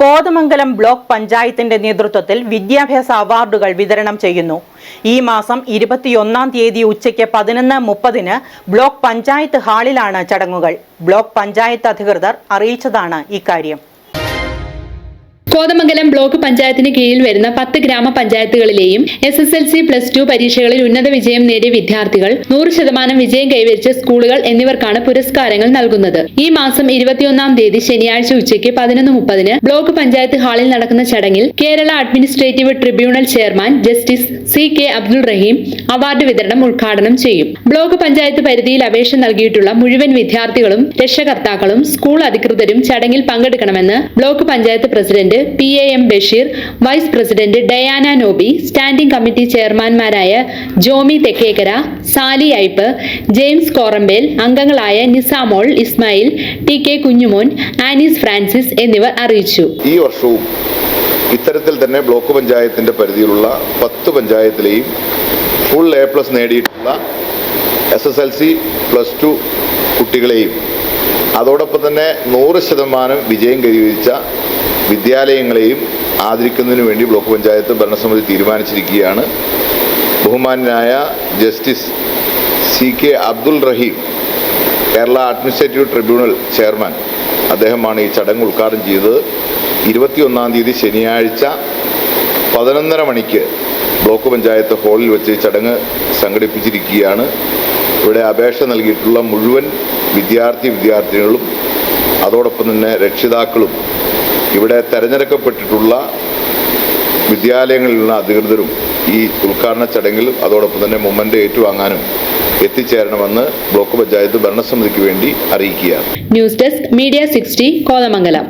Kothamangalam block പഞ്ചായത്തിന്റെ നേതൃത്വത്തിൽ വിദ്യാഭ്യാസ അവാർഡുകൾ വിതരണം ചെയ്യുന്നു. ഈ മാസം ഇരുപത്തിയൊന്നാം തീയതി ഉച്ചയ്ക്ക് പതിനൊന്ന് മുപ്പതിന് ബ്ലോക്ക് പഞ്ചായത്ത് ഹാളിലാണ് ചടങ്ങുകൾ. ബ്ലോക്ക് പഞ്ചായത്ത് അധികൃതർ അറിയിച്ചതാണ് ഇക്കാര്യം. കോതമംഗലം ബ്ലോക്ക് പഞ്ചായത്തിന് കീഴിൽ വരുന്ന പത്ത് ഗ്രാമപഞ്ചായത്തുകളിലെയും S S L C plus two പരീക്ഷകളിൽ ഉന്നത വിജയം നേടിയ വിദ്യാർത്ഥികൾ നൂറ് ശതമാനം വിജയം കൈവരിച്ച സ്കൂളുകൾ എന്നിവർക്കാണ് പുരസ്കാരങ്ങൾ നൽകുന്നത്. ഈ മാസം ഇരുപത്തിയൊന്നാം തീയതി ശനിയാഴ്ച ഉച്ചയ്ക്ക് പതിനൊന്ന് മുപ്പതിന് ബ്ലോക്ക് പഞ്ചായത്ത് ഹാളിൽ നടക്കുന്ന ചടങ്ങിൽ Kerala administrative tribunal chairman justice C K Abdul Rahim award വിതരണം ഉദ്ഘാടനം ചെയ്യും. ബ്ലോക്ക് പഞ്ചായത്ത് പരിധിയിൽ അപേക്ഷ നൽകിയിട്ടുള്ള മുഴുവൻ വിദ്യാർത്ഥികളും രക്ഷകർത്താക്കളും സ്കൂൾ അധികൃതരും ചടങ്ങിൽ പങ്കെടുക്കണമെന്ന് block panchayat president P A M Basheer vice president Diana Nobi standing committee ചെയർമാൻമാരായ Jomi Thekkekkara Sally Ipe James Korambel അംഗങ്ങളായ Nisamol Ismail T K Kunjumon Anees Francis എന്നിവർ അറിയിച്ചു. ഈ വർഷവും ഇത്തരത്തിൽ തന്നെ ബ്ലോക്ക് പഞ്ചായത്തിന്റെ പരിധിയിലുള്ള പത്ത് പഞ്ചായത്തിലെയും ഫുൾ എ പ്ലസ് നേടിയിട്ടുള്ള S S L C plus two കുട്ടികളെയും അതോടൊപ്പം തന്നെ നൂറ് ശതമാനം വിജയം കൈവരിച്ച വിദ്യാലയങ്ങളെയും ആദരിക്കുന്നതിന് വേണ്ടി ബ്ലോക്ക് പഞ്ചായത്ത് ഭരണസമിതി തീരുമാനിച്ചിരിക്കുകയാണ്. ബഹുമാനായ justice C K Abdul Rahim Kerala administrative tribunal chairman. അദ്ദേഹമാണ് ഈ ചടങ്ങ് ഉദ്ഘാടനം ചെയ്തത്. ഇരുപത്തിയൊന്നാം തീയതി ശനിയാഴ്ച പതിനൊന്നര മണിക്ക് ബ്ലോക്ക് പഞ്ചായത്ത് ഹാളിൽ വെച്ച് ചടങ്ങ് സംഘടിപ്പിച്ചിരിക്കുകയാണ്. ഇവിടെ അപേക്ഷ നൽകിയിട്ടുള്ള മുഴുവൻ വിദ്യാർത്ഥി വിദ്യാർത്ഥിനികളും അതോടൊപ്പം തന്നെ രക്ഷിതാക്കളും ഇവിടെ തെരഞ്ഞെടുക്കപ്പെട്ടിട്ടുള്ള വിദ്യാലയങ്ങളിലുള്ള അധികൃതരും ഈ ഉദ്ഘാടന ചടങ്ങിൽ അതോടൊപ്പം തന്നെ മൊമെന്റ് ഏറ്റുവാങ്ങാനും എത്തിച്ചേരണമെന്ന് ബ്ലോക്ക് പഞ്ചായത്ത് ഭരണസമിതിക്ക് വേണ്ടി അറിയിക്കുകയാണ്. News desk media sixty Kothamangalam.